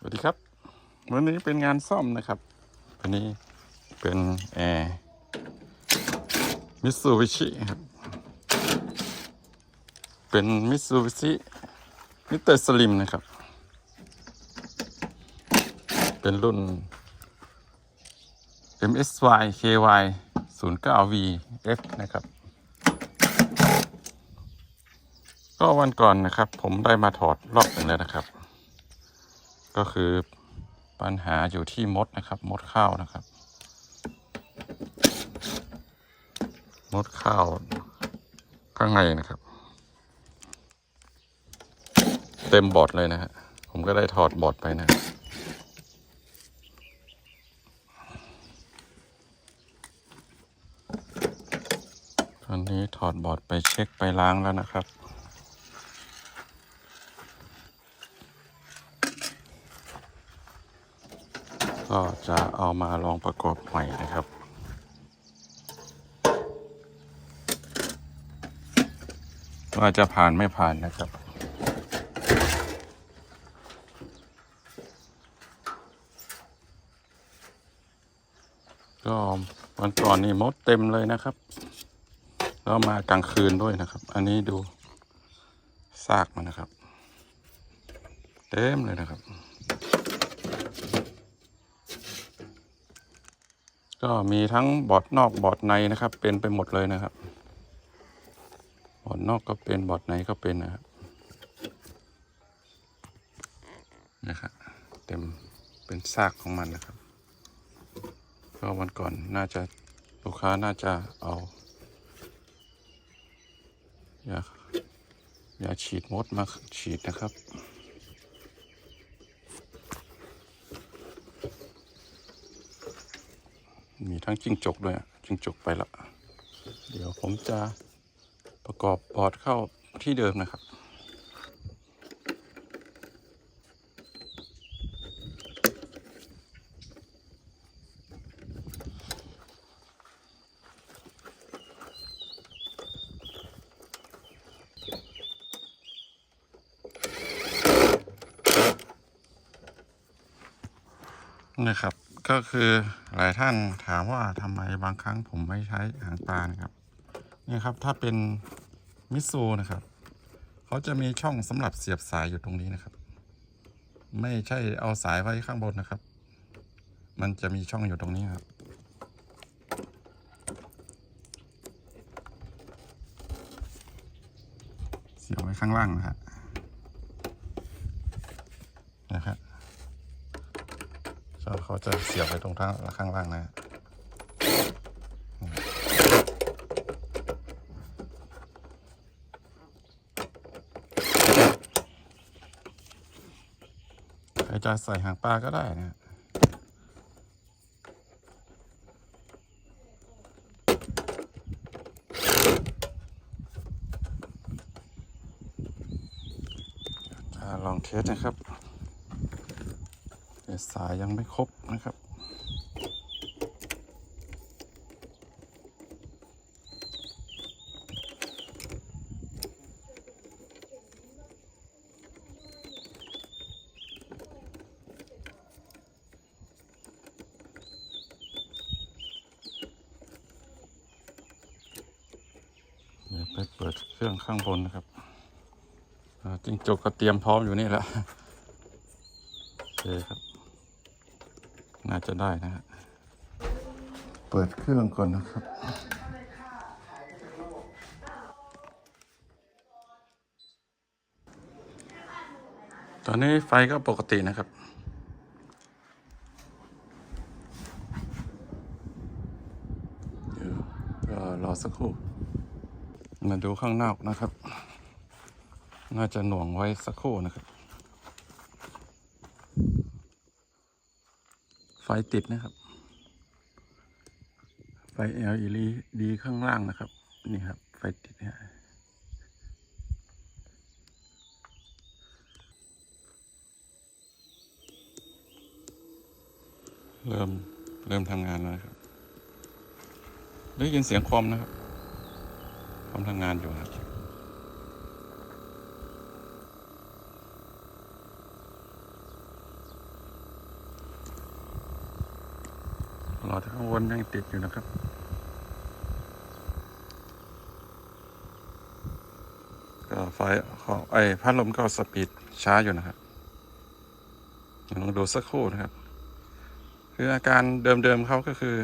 สวัสดีครับ วันนี้เป็นงานซ่อมนะครับวันนี้เป็นแอร์มิสูบิชิครับเป็นมิสูบิชิมิเตอร์สลิมนะครับ เป็นรุ่น MSY KY 09 VF นะครับ ก็วันก่อนนะครับ ผมได้มาถอดรอบหนึ่งแล้วนะครับ ก็คือปัญหาอยู่ที่มดนะครับ มดข้าวนะครับ มดข้าวข้างในนะครับ เต็มบอดเลยนะฮะผมก็ได้ถอดบอดไปนะตอนนี้ถอดบอดไปเช็คไปล้างแล้วนะครับ ก็จะเอามาลองประกอบใหม่นะครับ ว่าจะผ่านไม่ผ่านนะครับก็วันก่อนนี่มดเต็มเลยนะครับ แล้วมากลางคืนด้วยนะครับ อันนี้ดูซากมันนะครับ เต็มเลยนะครับ ก็มีทั้งบอร์ดนอกบอร์ดในนะครับ เป็นไปหมดเลยนะครับ บอร์ดนอกก็เป็นบอร์ดในก็เป็นนะครับนะครับเต็มเป็นซากของมันนะครับ ก็วันก่อนน่าจะลูกค้าน่าจะเอายายาฉีดมดมาฉีดนะครับ มี ทั้งจิ้งจกด้วยจิ้งจกไปละ เดี๋ยวผมจะประกอบบอร์ดเข้าที่เดิมนะครับนะครับ ก็คือ หลายท่านถามว่าทำไมบางครั้งผมไม่ใช้หางปลานะครับนี่ครับถ้าเป็นมิสูนะครับเขาจะมีช่องสำหรับเสียบสายอยู่ตรงนี้นะครับ ไม่ใช่เอาสายไว้ข้างบนนะครับ มันจะมีช่องอยู่ตรงนี้ครับเสียบไว้ข้างล่างนะฮะนะครับ เขาจะเสียบไปตรงทางข้างล่างนะฮะใครจะใส่หางปลาก็ได้นะฮะลองเทสนะครับ สายยังไม่ครบนะครับ เดี๋ยวไปเปิดเครื่องข้างบนนะครับอ่าจิ้งจกก็เตรียมพร้อมอยู่นี่แหละ โอเคครับ น่าจะได้นะฮะเปิดเครื่องก่อนนะครับ ตอนนี้ไฟก็ปกตินะครับเดี๋ยวก็รอสักครู่ มาดูข้างนอกนะครับ น่าจะหน่วงไว้สักครู่นะครับ ไฟติดนะครับ ไฟ LED ข้างล่างนะครับ นี่ครับ ไฟติดเนี่ยเริ่ม เริ่มทำงานแล้วครับ ได้ยินเสียงคอมนะครับคอมทำงานอยู่ครับ หลอดข้างบนยังติดอยู่นะครับ ก็ไฟของไอ้พัดลมก็สปีดช้าอยู่นะครับลองดูสักครู่นะครับ คืออาการเดิมๆเขาก็คือ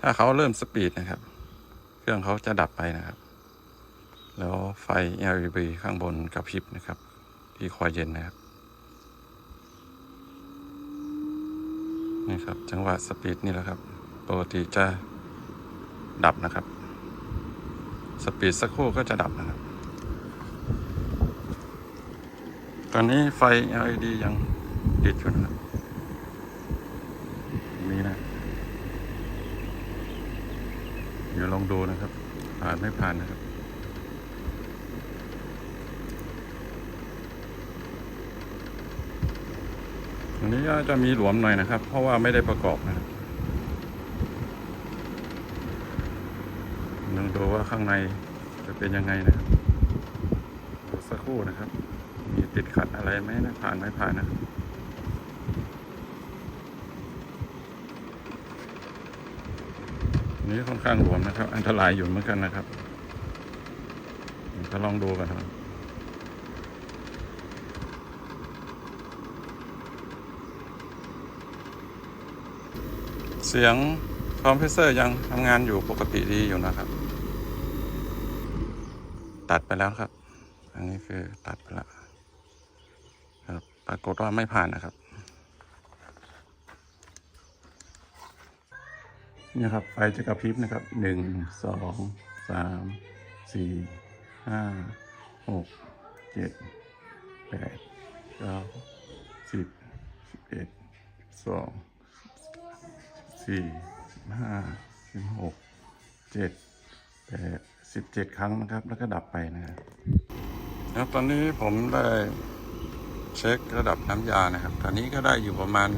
ถ้าเขาเริ่มสปีดนะครับ เครื่องเขาจะดับไปนะครับ แล้วไฟ LED ข้างบนกระพริบนะครับ ที่คอยเย็นนะครับ นี่ครับ จังหวะสปีดนี่แหละครับ ปกติจะดับนะครับ สปีดสักครู่ก็จะดับนะครับ ตอนนี้ไฟ LED ยังติดอยู่นะครับนี่นะ เดี๋ยวลองดูนะครับ ผ่านไม่ผ่านนะครับ อันนี้ก็จะมีหลวมหน่อยนะครับ เพราะว่าไม่ได้ประกอบนะครับลองดูว่าข้างในจะเป็นยังไงนะครับสักครู่นะครับ มีติดขัดอะไรไหมนะผ่านไม่ผ่านนะครับอันนี้ค่อนข้างหลวมนะครับ อันตรายอยู่เหมือนกันนะครับ ก็ลองดูกันครับ เสียงคอมเพรสเซอร์ยังทำงานอยู่ปกติดีอยู่นะครับ ตัดไปแล้วครับ อันนี้คือตัดไปแล้วครับปรากฏว่าไม่ผ่านนะครับนี่ครับไฟจะกระพริบนะครับหนึ่งสองสามสี่ห้าหกเจ็ดแปดเก้าสิบสิบเอ็ดสิบสอง สี่สิบห้าสิบหกเจ็ดแปดสิบเจ็ดครั้งนะครับ แล้วก็ดับไปนะครับแล้วตอนนี้ผมได้เช็คระดับน้ำยานะครับ ตอนนี้ก็ได้อยู่ประมาณ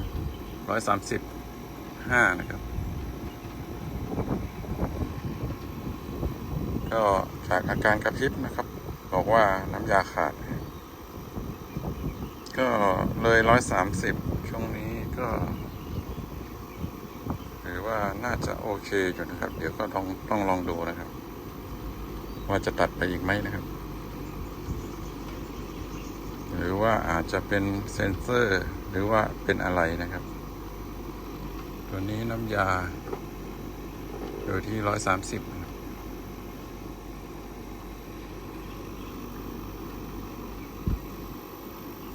ร้อยสามสิบห้านะครับ ก็จากอาการกระพริบนะครับ บอกว่าน้ำยาขาด ก็เลยร้อยสามสิบช่วงนี้ก็ ว่าน่าจะโอเคอยู่นะครับ เดี๋ยวก็ต้องต้องลองดูนะครับ ว่าจะตัดไปอีกไหมนะครับ หรือว่าอาจจะเป็นเซ็นเซอร์ หรือว่าเป็นอะไรนะครับ ตัวนี้น้ำยาอยู่ที่ร้อยสามสิบ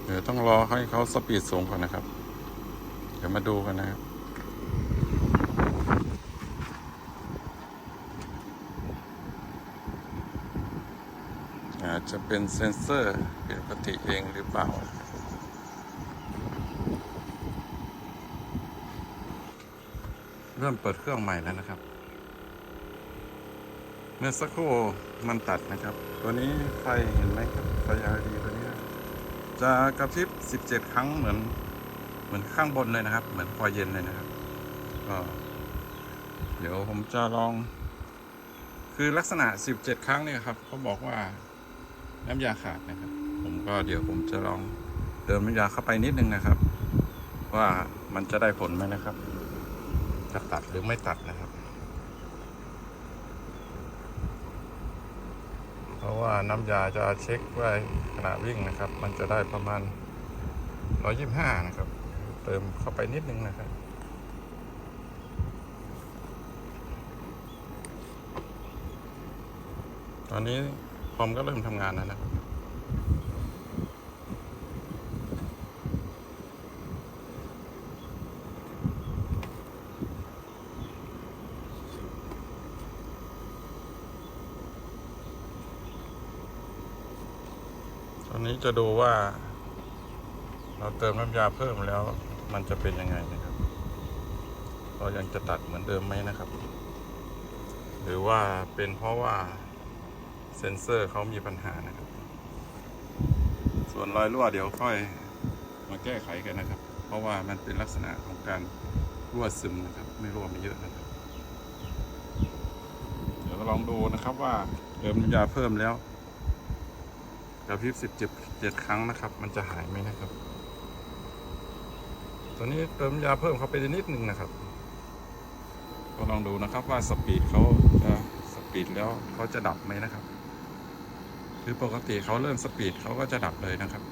เดี๋ยวต้องรอให้เขาสปีดสูงก่อนนะครับ เดี๋ยวมาดูกันนะครับ จะเป็นเซนเซอร์ผิดปกติเองหรือเปล่า เริ่มเปิดเครื่องใหม่แล้วนะครับ เมื่อสักครู่มันตัดนะครับ ตัวนี้ไฟเห็นไหมครับไฟ LED ตัวนี้ จะกระพริบ 17 ครั้งเหมือน เหมือนข้างบนเลยนะครับ เหมือนคอยเย็นเลยนะครับก็เดี๋ยวผมจะลองคือลักษณะ 17 ครั้งเนี่ยครับเขาบอกว่า น้ำยาขาดนะครับ ผมก็เดี๋ยวผมจะลองเติมน้ำยาเข้าไปนิดนึงนะครับ ว่ามันจะได้ผลไหมนะครับ จะตัดหรือไม่ตัดนะครับ เพราะว่าน้ำยาจะเช็คไว้ขณะวิ่งนะครับ มันจะได้ประมาณ 125 นะครับ เติมเข้าไปนิดนึงนะครับตอนนี้ คอมก็เริ่มทำงานแล้วนะครับตอนนี้จะดูว่า เราเติมน้ำยาเพิ่มแล้ว มันจะเป็นยังไงนะครับเรายังจะตัดเหมือนเดิมไหมนะครับ หรือว่าเป็นเพราะว่า เซ็นเซอร์เขามีปัญหานะครับ ส่วนรอยรั่วเดี๋ยวค่อยมาแก้ไขกันนะครับ เพราะว่ามันเป็นลักษณะของการรั่วซึมนะครับ ไม่รั่วไม่เยอะนะครับ เดี๋ยวลองดูนะครับว่าเติมน้ำยาเพิ่มแล้วกระพริบสิบเจ็ดเจ็ดครั้งนะครับ มันจะหายไหมนะครับตอนนี้เติมยาเพิ่มเข้าไปนิดนึงนะครับ ก็ลองดูนะครับว่าสปีดเขาจะสปีดแล้วเขาจะดับไหมนะครับ คือปกติเขาเริ่มสปีดเขาก็จะดับเลยนะครับ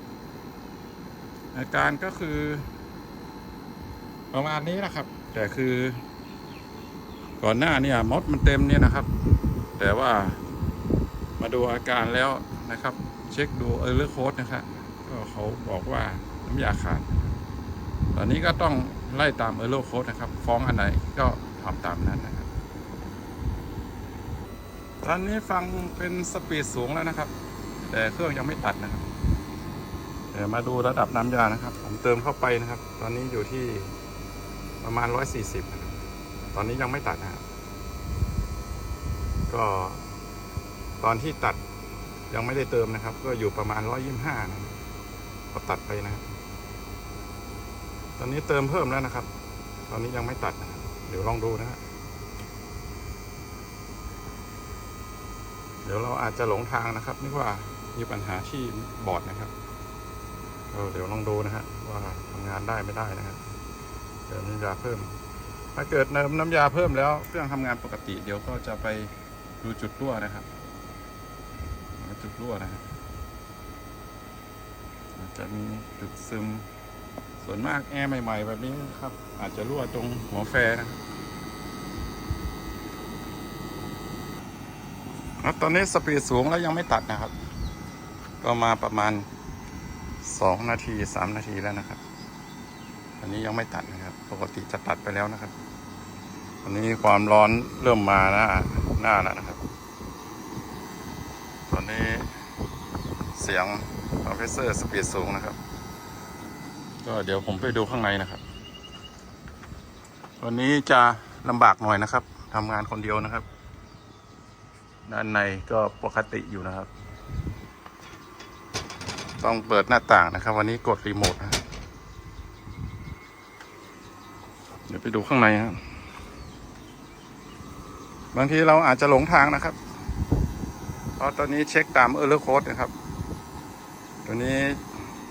อาการก็คือ ประมาณนี้นะครับ แต่คือ ก่อนหน้าเนี่ยมดมันเต็มเนี่ยนะครับ แต่ว่ามาดูอาการแล้วนะครับ เช็คดูเออร์เลอร์โค้ดนะครับก็เขาบอกว่าน้ำยาขาด ตอนนี้ก็ต้องไล่ตามเออร์เลอร์โค้ดนะครับ ฟ้องอันไหนก็ทำตามนั้นนะครับตอนนี้ฟังเป็นสปีดสูงแล้วนะครับ แต่เครื่องยังไม่ตัดนะครับเดี๋ยวมาดูระดับน้ำยานะครับ ผมเติมเข้าไปนะครับ ตอนนี้อยู่ที่ประมาณ140นะครับตอนนี้ยังไม่ตัดนะครับก็ตอนที่ตัดยังไม่ได้เติมนะครับ ก็อยู่ประมาณ125นะครับพอตัดไปนะครับ ตอนนี้เติมเพิ่มแล้วนะครับ ตอนนี้ยังไม่ตัดนะครับเดี๋ยวลองดูนะครับเดี๋ยวเราอาจจะหลงทางนะครับนึกว่า มีปัญหาที่บอร์ดนะครับเเดี๋ยวลองดูนะฮะว่าทำงานได้ไม่ได้นะครับเติมน้ำยาเพิ่ม ถ้าเกิดเติมน้ำยาเพิ่มแล้วเครื่องทำงานปกติ เดี๋ยวก็จะไปดูจุดรั่วนะครับ จุดรั่วนะฮะอาจจะมีจุดซึมส่วนมากแอร์ใหม่ ๆ แบบนี้นะครับ อาจจะรั่วตรงหัวแฟร์นะครับแล้วตอนนี้สปีดสูงแล้วยังไม่ตัดนะครับ ก็มาประมาณสองนาทีสามนาทีแล้วนะครับ อันนี้ยังไม่ตัดนะครับ ปกติจะตัดไปแล้วนะครับอันนี้ความร้อนเริ่มมาหน้าหน้าแล้วนะครับ ตอนนี้เสียงคอมเพรสเซอร์สปีดสูงนะครับ ก็เดี๋ยวผมไปดูข้างในนะครับ วันนี้จะลำบากหน่อยนะครับทำงานคนเดียวนะครับ ด้านในก็ปกติอยู่นะครับ ต้องเปิดหน้าต่างนะครับ วันนี้กดรีโมทนะเดี๋ยวไปดูข้างในครับบางทีเราอาจจะหลงทางนะครับ เพราะตอนนี้เช็คตามเออร์เลอร์โค้ดนะครับ ตัวนี้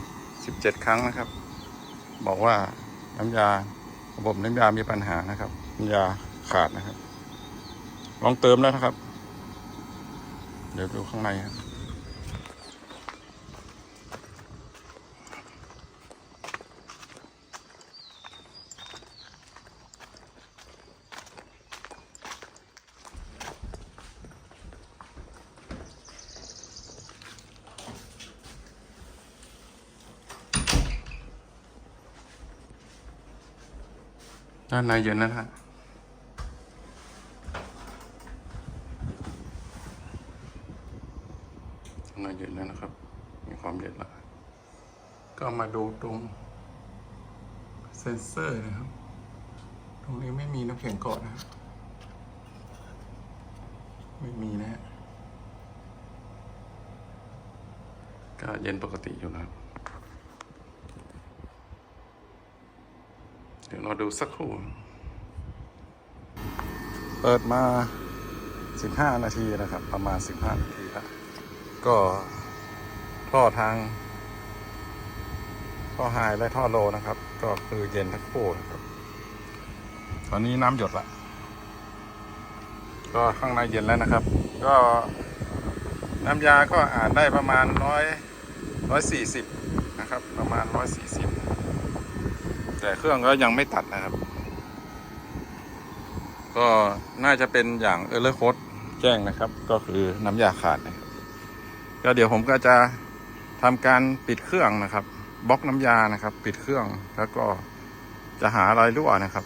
17ครั้งนะครับ บอกว่าน้ำยาระบบน้ำยามีปัญหานะครับน้ำยาขาดนะครับ ลองเติมแล้วนะครับ เดี๋ยวดูข้างในครับ ด้านในเย็นนะฮะด้านในเย็นแล้วนะครับ มีความเย็นล้วก็มาดูตรงเซนเซอร์นะครับ ตรงนี้ไม่มีน้ำแข็งเกาะนะครับ ไม่มีนะฮะก็เย็นปกติอยู่นะครับ ดี๋ยวเราดูสักครู่ เปิดมา 15 นาทีนะครับ ประมาณ 15 นาทีแล้วก็ท่อทางท่อไฮและท่อโลนะครับ ก็คือเย็นทั้งคู่นะครับ ตอนนี้น้ำหยดละ ก็ข้างในเย็นแล้วนะครับ ก็น้ำยาก็อ่านได้ประมาณร้อยร้อยสี่สิบนะครับ ประมาณร้อยสี่สิบ แต่เครื่องก็ยังไม่ตัดนะครับ ก็น่าจะเป็นอย่างเออร์เลอร์โคดแจ้งนะครับ ก็คือน้ำยาขาดนะครับก็เดี๋ยวผมก็จะทำการปิดเครื่องนะครับบล็อกน้ำยานะครับ ปิดเครื่องแล้วก็จะหารอยรั่วนะครับ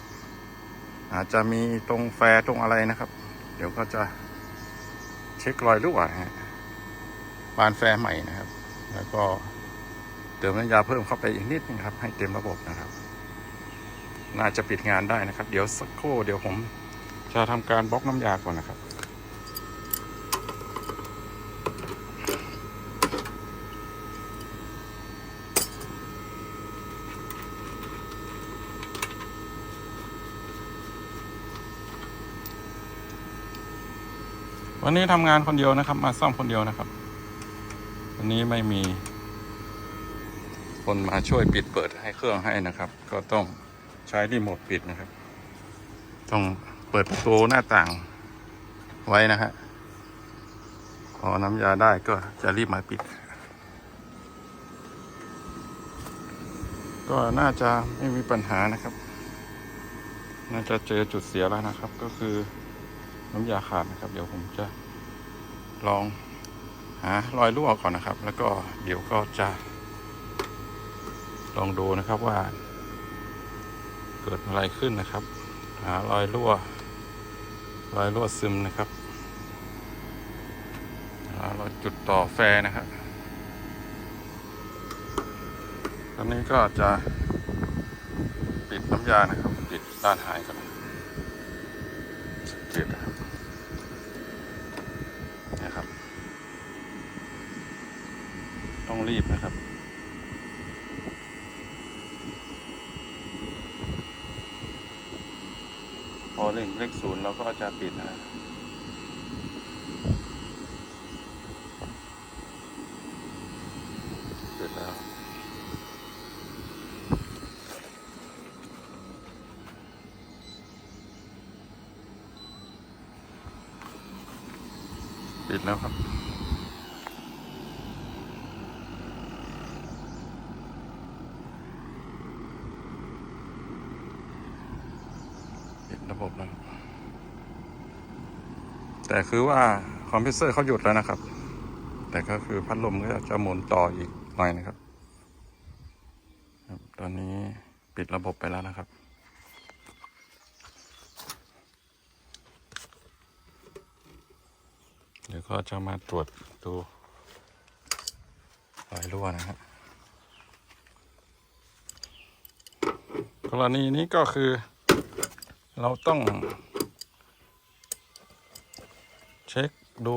อาจจะมีตรงแฟร์ตรงอะไรนะครับ เดี๋ยวก็จะเช็ครอยรั่วฮะบานแฟร์ใหม่นะครับ แล้วก็เติมน้ำยาเพิ่มเข้าไปอีกนิดนึงครับ ให้เต็มระบบนะครับ น่าจะปิดงานได้นะครับ เดี๋ยวสักครู่เดี๋ยวผมจะทำการบล็อกน้ำยาก่อนนะครับวันนี้ทำงานคนเดียวนะครับ มาซ่อมคนเดียวนะครับ วันนี้ไม่มี คนมาช่วยปิดเปิดให้เครื่องให้นะครับ ก็ต้อง ใช้รีโมทปิดนะครับ ต้องเปิดประตูหน้าต่างไว้นะฮะพอน้ำยาได้ก็จะรีบมาปิด ก็น่าจะไม่มีปัญหานะครับ น่าจะเจอจุดเสียแล้วนะครับ ก็คือน้ำยาขาดนะครับ เดี๋ยวผมจะลองหารอยรั่วก่อนนะครับ แล้วก็เดี๋ยวก็จะลองดูนะครับว่า เกิดอะไรขึ้นนะครับ หารอยรั่ว รอยรั่วซึมนะครับหารอยจุดต่อแฟนะครับ ตอนนี้ก็จะปิดน้ำยานะครับ ปิดด้านหายก่อนปิดนะครับนะครับ ต้องรีบนะครับ พอเลขเลขศูนย์เราก็จะปิดนะ ปิดแล้ว ปิดแล้วครับ ปิด ระบบแล้วแต่คือว่าคอมเพิวเซอร์เขาหยุดแล้วนะครับ แต่ก็คือพัดลมก็จะหมุนต่ออีกหน่อยนะครับ ตอนนี้ปิดระบบไปแล้วนะครับเดี๋ยวก็จะมาตรวจดูรอยรั่วนะฮะกรณีนี้ก็คือ เราต้อง เช็คดู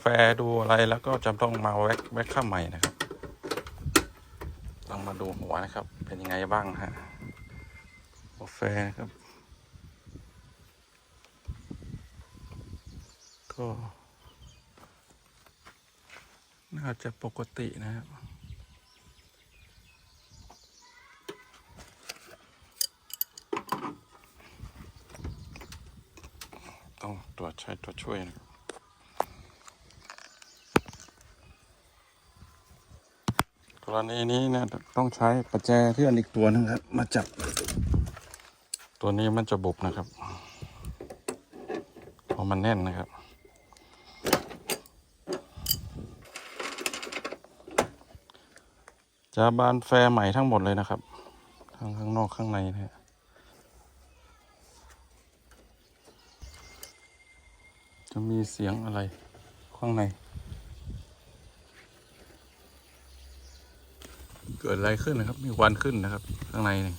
แฟร์ดูอะไรแล้วก็จะต้องมาแว็กแว็กข้ามใหม่นะครับต้องมาดูหัวนะครับ เป็นยังไงบ้างฮะหัวแฟร์นะครับ ก็ น่าจะปกตินะครับ ต้องตรวจใช้ตัวช่วยนะครับกรณีนี้เนะต้องใช้ประแจเพื่อนอีกตัวหนึงครับ มาจับ ตัวนี้มันจะบุบนะครับพราะมันแน่นนะครับจะบานแฟร์ใหม่ทั้งหมดเลยนะครับ ทั้งข้างนอกข้างในนะฮะ จะมีเสียงอะไร ข้างใน เกิดอะไรขึ้นนะครับ มีควันขึ้นนะครับ ข้างในนี่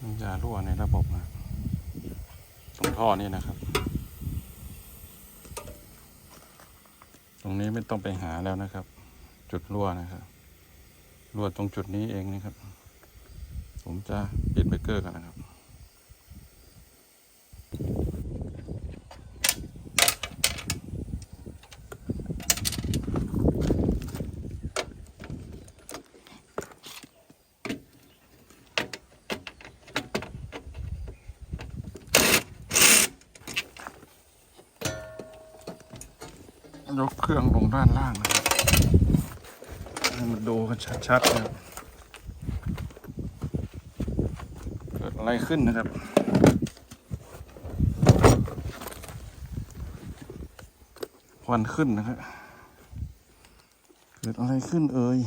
น้ำยารั่วในระบบนะตรงท่อนี่นะครับ ตรงนี้ไม่ต้องไปหาแล้วนะครับ จุดรั่วนะครับรั่วตรงจุดนี้เองนะครับ ผมจะปิดเบรกเกอร์กันนะครับ ยกเครื่องลงด้านล่างนะครับให้มาดูกันชัดๆนะครับเกิด อะไรขึ้นนะครับ ควันขึ้นนะครับ เกิดอะไรขึ้นเอ่ย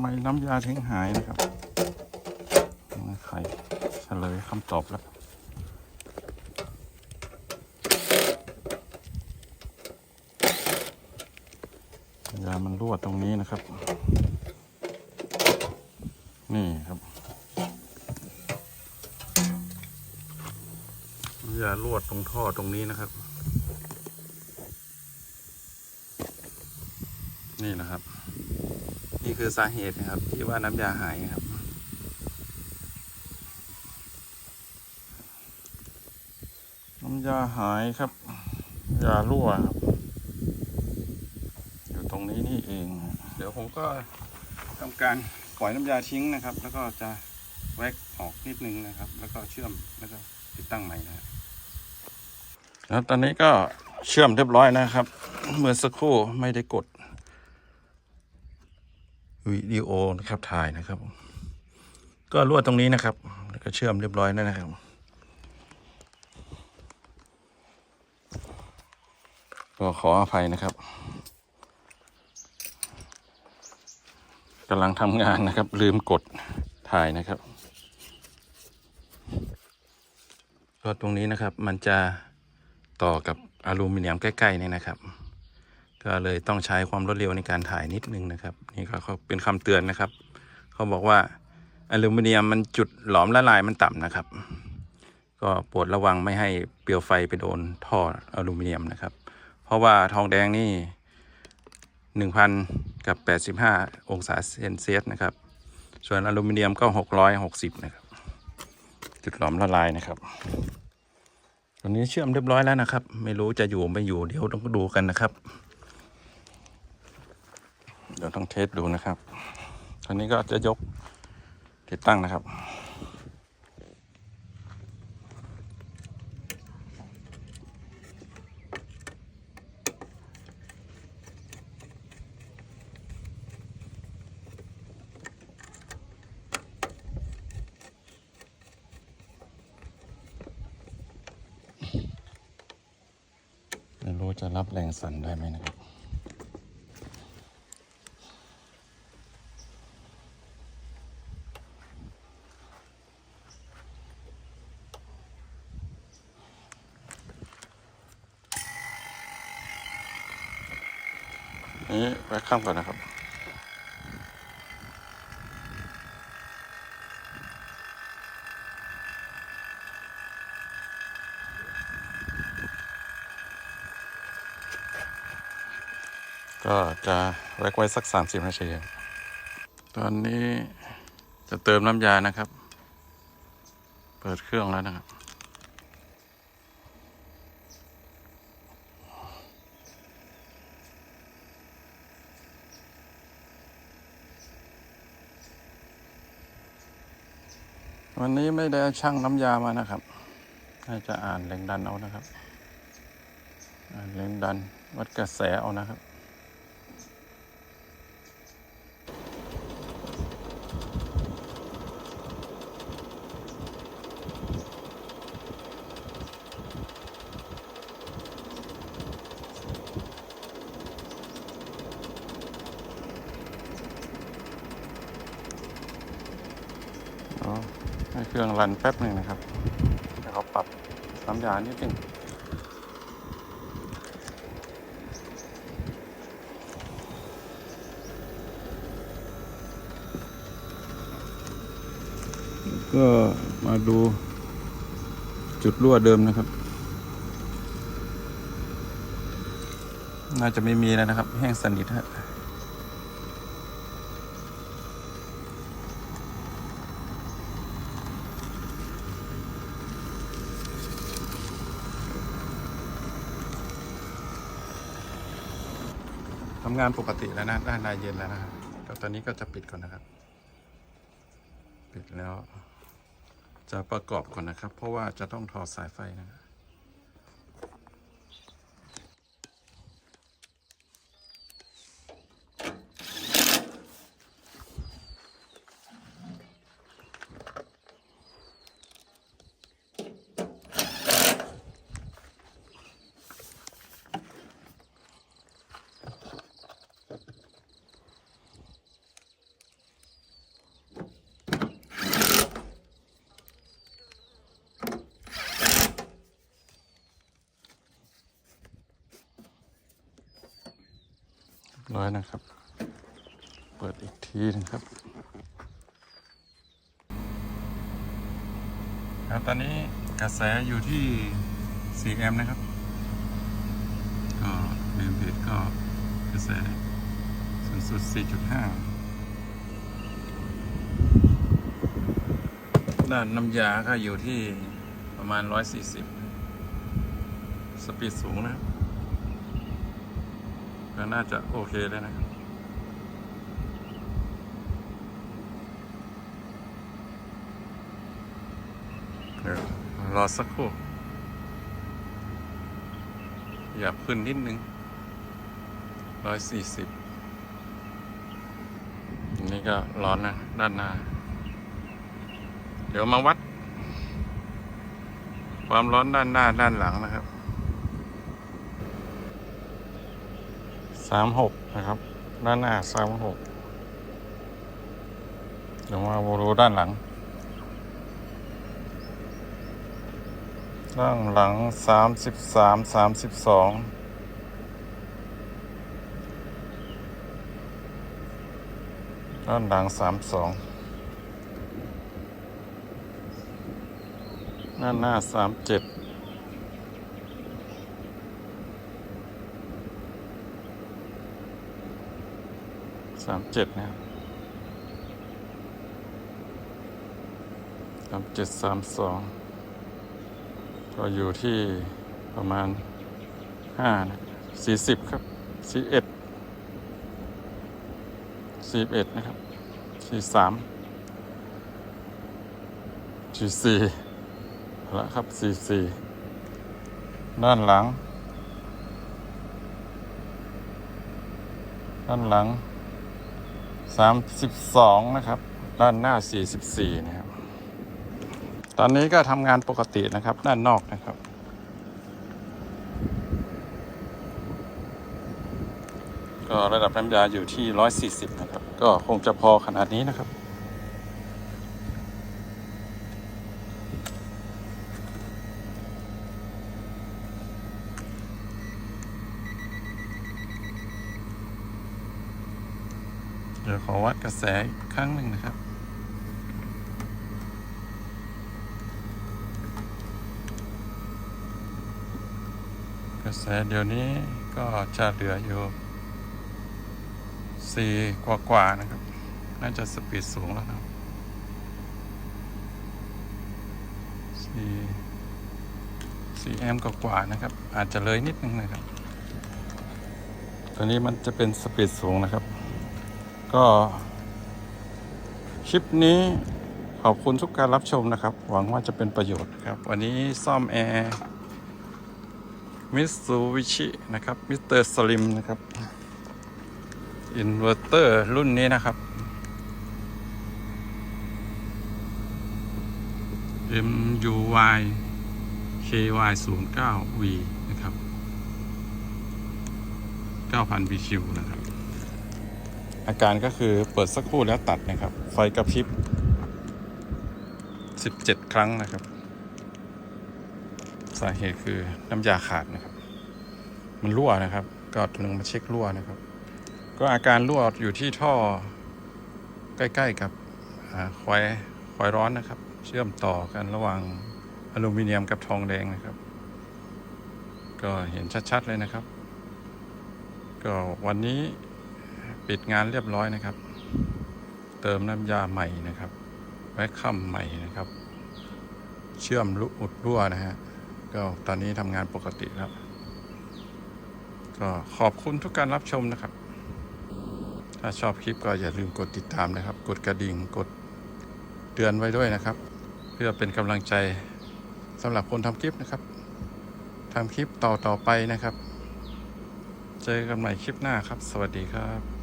ไมน้ำยาถึงหายนะครับไขเฉลยคำตอบแล้วยามันรั่วตรงนี้นะครับ นี่ครับยารั่วตรงท่อตรงนี้นะครับ นี่นะครับ นี่ คือสาเหตุนะครับ ที่ว่าน้ำยาหายครับ น้ำยาหายครับยารั่วครับ อยู่ตรงนี้นี่เอง เดี๋ยวผมก็ทำการปล่อยน้ำยาทิ้งนะครับ แล้วก็จะแว็กออกนิดนึงนะครับ แล้วก็เชื่อมแล้วก็ติดตั้งใหม่นะแล้วตอนนี้ก็เชื่อมเรียบร้อยนะครับ เมื่อสักครู่ไม่ได้กด วิดีโอนะครับถ่ายนะครับ ก็รั่วตรงนี้นะครับ แล้วก็เชื่อมเรียบร้อยแล้วนะครับก็ขออภัยนะครับกำลังทำงานนะครับ ลืมกดถ่ายนะครับก็ตรงนี้นะครับมันจะต่อกับอลูมิเนียมใกล้ๆนี่นะครับ ก็เลยต้องใช้ความรวดเร็วในการถ่ายนิดนึงนะครับ นี่ก็เขาเป็นคำเตือนนะครับ เขาบอกว่าอลูมิเนียมมันจุดหลอมละลายมันต่ำนะครับ ก็โปรดระวังไม่ให้เปลวไฟไปโดนท่ออลูมิเนียมนะครับ เพราะว่าทองแดงนี่หนึ่งพันกับแปดสิบห้าองศาเซนเซียสนะครับ ส่วนอลูมิเนียมก็หกร้อยหกสิบนะครับ จุดหลอมละลายนะครับตอนนี้เชื่อมเรียบร้อยแล้วนะครับ ไม่รู้จะอยู่ไม่อยู่เดี๋ยวต้องดูกันนะครับ เดี๋ยวต้องเทสดูนะครับ ตอนนี้ก็จะยกติดตั้งนะครับไม่รู้จะรับแรงสั่นได้ไหมนะครับ นี่ไว้ข้ามก่อนนะครับก็จะแวกไว้สักสามสิบนาทีครับตอนนี้จะเติมน้ำยานะครับ เปิดเครื่องแล้วนะครับ วันนี้ไม่ได้เอาช่างน้ำยามานะครับ น่าจะอ่านแรงดันเอานะครับ อ่านแรงดันวัดกระแสเอานะครับ อ๋อให้เค รันแป๊บหนึ่งนะครับ เดี๋ยวเขาปรับน้ำยานิดหนึ่งก็มาดูจุดรั่วเดิมนะครับ น่าจะไม่มีแล้วนะครับ แห้งสนิทฮะ ทำงานปกติแล้วนะด้านในเย็นแล้วนะก็ตอนนี้ก็จะปิดก่อนนะครับ ปิดแล้ว จะประกอบก่อนนะครับ เพราะว่าจะต้องถอดสายไฟนะ ร้อยนะครับ เปิดอีกทีหนึงครับครับตอนนี้กระแสอยู่ที่ 4 แอมป์นะครับ ก็เมนเพจก็กระแสเป็นสุด 4.5 ด้านน้ำยาก็อยู่ที่ประมาณ 140 สปีดสูงนะครับ น่าจะโอเคเลยนะครับเดี๋ยวรอสักครู่อยากขึ้นนิดนึงร้อยสี่สิบนนี้ก็ร้อนนะ ด้านหน้า เดี๋ยวมาวัด ความร้อนด้านหน้าด้านหลังนะครับ สามหกนะครับด้านหน้าสามหกเดี๋ยวมาดูด้านหลัง ด้านหลังสามสิบสามสามสิบสองด้านหลังสามสองด้านหน้าสามเจ็ด สามเจ็ดนะครับสามเจ็ดสามสองก็อยู่ที่ประมาณห้าสี่สิบครับสี่เอ็ดสี่เอ็ดนะครับสี่สามสี่สี่แล้วครับสี่สี่ด้านหลังด้านหลัง สามสิบสองนะครับ ด้านหน้าสี่สิบสี่นะครับ ตอนนี้ก็ทำงานปกตินะครับ ด้านนอกนะครับ ก็ระดับน้ำยาอยู่ที่ 140 นะครับ ก็คงจะพอขนาดนี้นะครับ วขอวัดกระแสอีกครั้งหนึ่งนะครับ กระแสเดี๋ยวนี้ก็จะเหลืออยู่สี่กว่ากว่าๆนะครับ น่าจะสปีดสูงแล้วนะครับสี่สี่แอมป์กว่าๆนะครับ อาจจะเลยนิดนึงนะครับ ตัวนี้มันจะเป็นสปีดสูงนะครับ ก็คลิปนี้ขอบคุณทุกการรับชมนะครับ หวังว่าจะเป็นประโยชน์ครับ วันนี้ซ่อมแอร์มิสซูบิชินะครับมิสเตอร์สลิมนะครับอินเวอร์เตอร์รุ่นนี้นะครับ MUY KY 0 9 V นะครับ9,000 BQ นะครับ อาการก็คือเปิดสักครู่แล้วตัดนะครับ ไฟกระพริบ 17 ครั้งนะครับ สาเหตุคือน้ำยาขาดนะครับ มันรั่วนะครับ ก็ตัวนึงมาเช็ครั่วนะครับ ก็อาการรั่วอยู่ที่ท่อใกล้ๆกับควายควายร้อนนะครับ เชื่อมต่อกันระหว่างอลูมิเนียมกับทองแดงนะครับ ก็เห็นชัดๆเลยนะครับ ก็วันนี้ ปิดงานเรียบร้อยนะครับ เติมน้ำยาใหม่นะครับไว้ค่ำใหม่นะครับ เชื่อมรุอุดรั่วนะฮะก็ตอนนี้ทำงานปกติแล้ว ก็ขอบคุณทุกการรับชมนะครับ ถ้าชอบคลิปก็อย่าลืมกดติดตามนะครับ กดกระดิ่งกดเตือนไว้ด้วยนะครับ เพื่อเป็นกำลังใจสำหรับคนทำคลิปนะครับทำคลิปต่อต่อไปนะครับ เจอกันใหม่คลิปหน้าครับ สวัสดีครับ